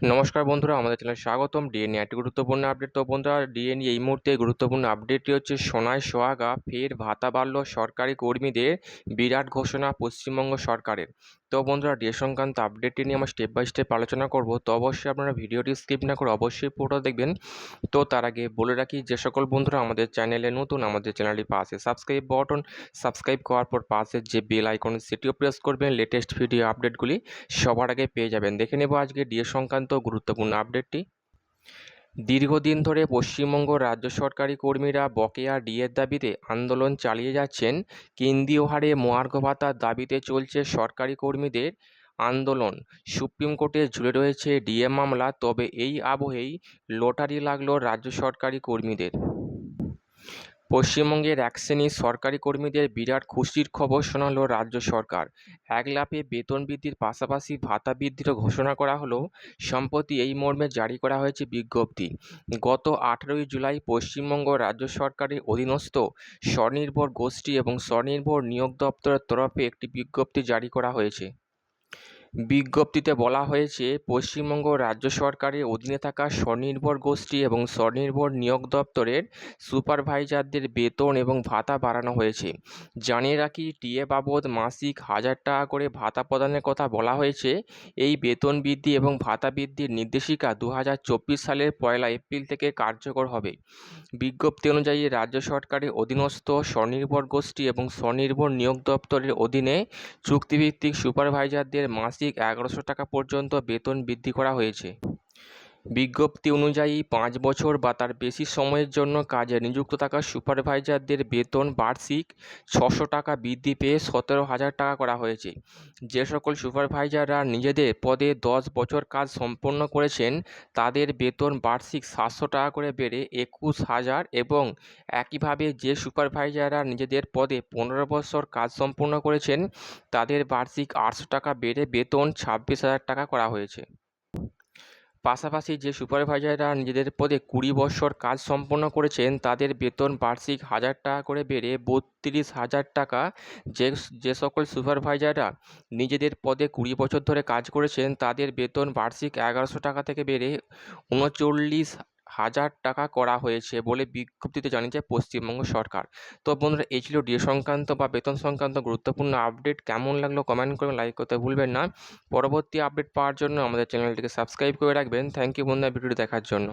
নমস্কার বন্ধুরা, আমাদের চ্যানেলে স্বাগতম। ডিএনএ একটি গুরুত্বপূর্ণ আপডেট তো বন্ধুরা ডিএনএ এই মুহূর্তে গুরুত্বপূর্ণ আপডেটটি হচ্ছে সোনায় সোহাগা ফের ভাতা বাড়ল সরকারি কর্মীদের, বিরাট ঘোষণা পশ্চিমবঙ্গ সরকারের। তো বন্ধুরা ডিএ সংক্রান্ত আপডেটটি নিয়ে আমরা স্টেপ বাই স্টেপ আলোচনা করব। তো অবশ্যই আপনারা ভিডিওটি স্কিপ না করে অবশ্যই পুরোটা দেখবেন। তো তার আগে বলে রাখি, যে সকল বন্ধুরা আমাদের চ্যানেলে নতুন, আমাদের চ্যানেলটি পাশে সাবস্ক্রাইব বটন সাবস্ক্রাইব করার পর পাশে যে বেল আইকন সেটিও প্রেস করবেন। লেটেস্ট ভিডিও আপডেটগুলি সবার আগে পেয়ে যাবেন। দেখে নেব আজকে ডিএ সংক্রান্ত গুরুত্বপূর্ণ আপডেটটি দীর্ঘদিন ধরে পশ্চিমবঙ্গ রাজ্য সরকারি কর্মীরা বকেয়া ডিএর দাবিতে আন্দোলন চালিয়ে যাচ্ছেন। কেন্দ্রীয় হারে মহার্ঘ ভাতার দাবিতে চলছে সরকারি কর্মীদের আন্দোলন। সুপ্রিম কোর্টে ঝুলে রয়েছে ডিএ মামলা, তবে এই আবহেই লটারি লাগল রাজ্য সরকারি কর্মীদের। পশ্চিমবঙ্গের এক শ্রেণির সরকারি কর্মীদের বিরাট খুশির খবর শোনালো রাজ্য সরকার। এক লাফে বেতন বৃদ্ধির পাশাপাশি ভাতা বৃদ্ধিরও ঘোষণা করা হলো। সম্প্রতি এই মর্মে জারি করা হয়েছে বিজ্ঞপ্তি। গত আঠেরোই জুলাই পশ্চিমবঙ্গ রাজ্য সরকারের অধীনস্থ স্বনির্ভর গোষ্ঠী এবং স্বনির্ভর নিয়োগ দপ্তরের তরফে একটি বিজ্ঞপ্তি জারি করা হয়েছে। বিজ্ঞপ্তিতে বলা হয়েছে, পশ্চিমবঙ্গ রাজ্য সরকারের অধীনে থাকা স্বনির্ভর গোষ্ঠী এবং স্বনির্ভর নিয়োগ দপ্তরের সুপারভাইজারদের বেতন এবং ভাতা বাড়ানো হয়েছে। জানিয়ে রাখি, টিএ বাবদ মাসিক হাজার টাকা করে ভাতা প্রদানের কথা বলা হয়েছে। এই বেতন বৃদ্ধি এবং ভাতা বৃদ্ধির নির্দেশিকা দু হাজার চব্বিশ সালের পয়লা এপ্রিল থেকে কার্যকর হবে। বিজ্ঞপ্তি অনুযায়ী রাজ্য সরকারের অধীনস্থ স্বনির্ভর গোষ্ঠী এবং স্বনির্ভর নিয়োগ দপ্তরের অধীনে চুক্তিভিত্তিক সুপারভাইজারদের মাসিক এগারোশো টাকা পর্যন্ত বেতন বৃদ্ধি করা হয়েছে। বিজ্ঞপ্তি অনুযায়ী পাঁচ বছর বা তার বেশি সময়ের জন্য কাজে নিযুক্ত থাকা সুপারভাইজারদের বেতন বার্ষিক ছশো টাকা বৃদ্ধি পেয়ে সতেরো হাজার টাকা করা হয়েছে। যে সকল সুপারভাইজাররা নিজেদের পদে দশ বছর কাজ সম্পন্ন করেছেন, তাদের বেতন বার্ষিক সাতশো টাকা করে বেড়ে একুশ হাজার এবং একইভাবে যে সুপারভাইজাররা নিজেদের পদে পনেরো বছর কাজ সম্পন্ন করেছেন, তাদের বার্ষিক আটশো টাকা বেড়ে বেতন ছাব্বিশ হাজার টাকা করা হয়েছে। পাশাপাশি যে সুপারভাইজাররা নিজেদের পদে কুড়ি বছর কাজ সম্পন্ন করেছেন, তাদের বেতন বার্ষিক হাজার টাকা করে বেড়ে বত্রিশ হাজার টাকা। যে যে সকল সুপারভাইজাররা নিজেদের পদে কুড়ি বছর ধরে কাজ করেছেন, তাদের বেতন বার্ষিক এগারোশো টাকা থেকে বেড়ে উনচল্লিশ হাজার টাকা করা হয়েছে বলে বিজ্ঞপ্তিতে জানিয়েছে পশ্চিমবঙ্গ সরকার। তো বন্ধুরা, এই ছিল ডিএ সংক্রান্ত বা বেতন সংক্রান্ত গুরুত্বপূর্ণ আপডেট। কেমন লাগল কমেন্ট করবেন লাইক করতে ভুলবেন না। পরবর্তী আপডেট পাওয়ার জন্য আমাদের চ্যানেলটিকে সাবস্ক্রাইব করে রাখবেন। থ্যাংক ইউ বন্ধুরা, ভিডিওটি দেখার জন্য।